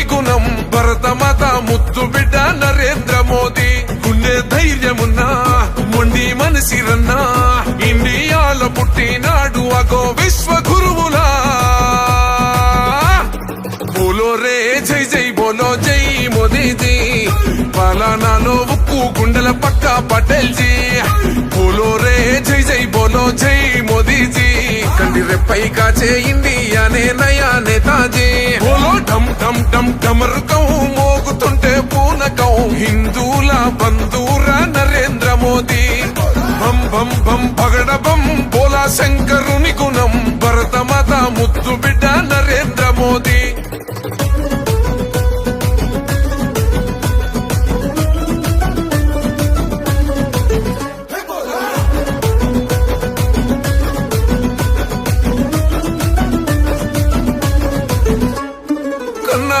శంకరుని గుణం భరతమాత ముద్దు బిడ్డ నరేంద్ర మోదీ. గుండె ధైర్యమున్నా మొండి మనసిరన్నా ఇండియాల పుట్టినాడు అగో విశ్వ గురువులా బోలో రే జై జై బోలో జై మోదీజీ. పలానాలో ఉక్కు గుండెల పక్క పటేల్ జీ బోలో రే జై జై బోలో జై మోదీజీ. కండి రెప్పై కాచే ఇండియానే నయా నేతాజీ బోలో డమ్ డమ్ డమ్ డమరుకం మోగుతుంటే పూనకం. హిందూల బంధూర నరేంద్ర మోదీ. బం బం బం పగడ బం బోలా శంకరుని గుణం. భరత భరతమాత ముద్దు బిడ్డ నరేంద్ర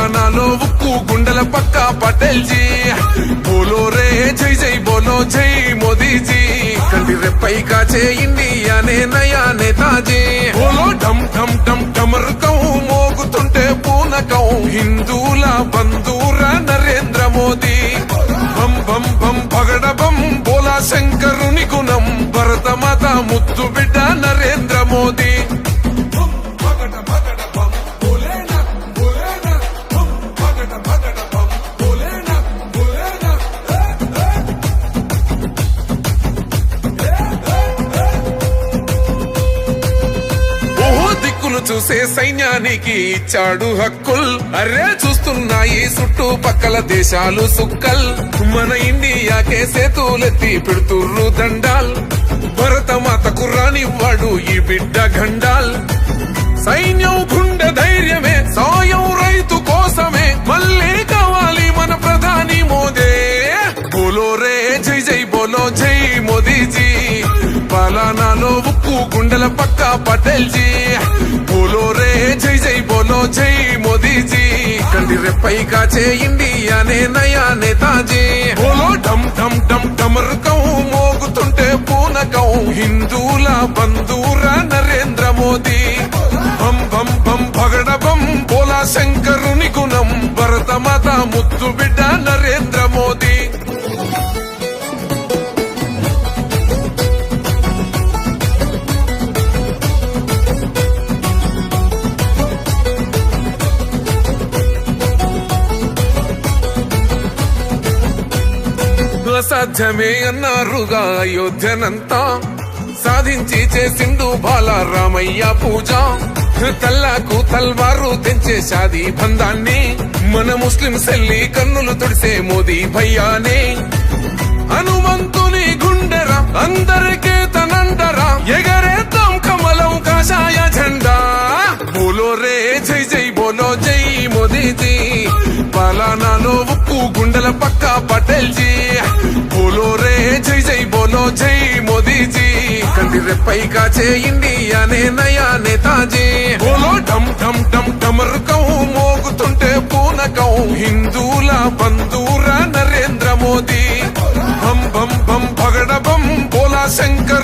పాలనాలో ఉక్కు గుండెల పక్క పటేల్ జీ బోలో రే జై జై బోలో జై మోదీజీ. కంటి రెప్పై కాచే ఇండియానే నయా నేతాజీ బోలో ఢమ్ ఢమ్ ఢమ్ ఢమరుకం మోగుతుంటే పూనకం. హిందూల బంధూర నరేంద్ర మోదీ. బం బం బం పగడ బం బోలా శంకరుని గుణం. భరత మాత ముద్దు బిడ్డ నరేంద్ర చూసే సైన్యానికి ఇచ్చాడు హక్కుల్. అరే చూస్తున్నాయి చుట్టూ పక్కల దేశాలు సుక్కల్. మన ఇండియాకే సేతులెత్తి పెడుతుర్రు దండాల్. భరత భరతమాతకు రానివ్వాడు ఈ బిడ్డ గండాల్ సైన్యం గుండె ధైర్యమే సాయం రైతు కోసమే. మళ్ళీ కావాలి మన ప్రధాని మోదే. బోలో పాలనాలో ఉక్కు గుండెల పక్క పటేల్ జీ బోలో రే జై జై బోలో జై మోదీ మోదీజీ కండి రెప్పై కాచే ఇండియానే నయా నేతాజీ బోలో ఢమ్ ఢమ్ ఢమ్ ఢమరుకం మోగుతుంటే పూనకం హిందూల బంధూర నరేంద్ర మోదీ. భం భం భం పగడ బం బోలా శంకర్ అసాధ్యమే అన్నారుగా అయోధ్యనంతా. సాధించి చేసిండు బాలారామయ్య పూజ. తల్లాకు తల్వారు తెంచే షాదీ బంధాన్ని. మన ముస్లిం సెల్లి కన్నులు తుడిసే మోదీ భయ్యానే. హనుమంతుని గుండెరా అందరి पक्का पटेल जी बोलो रे जय जय बोलो जय मोदी जी कंदी रे पै का छे इंडिया ने नया नेता जी बोलो डम डम डम डमर कहूं మోగుతుంటే పూనకం हिंदूला बंदूरा नरेंद्र मोदी बम बम बम भगड़ बम बोला शंकर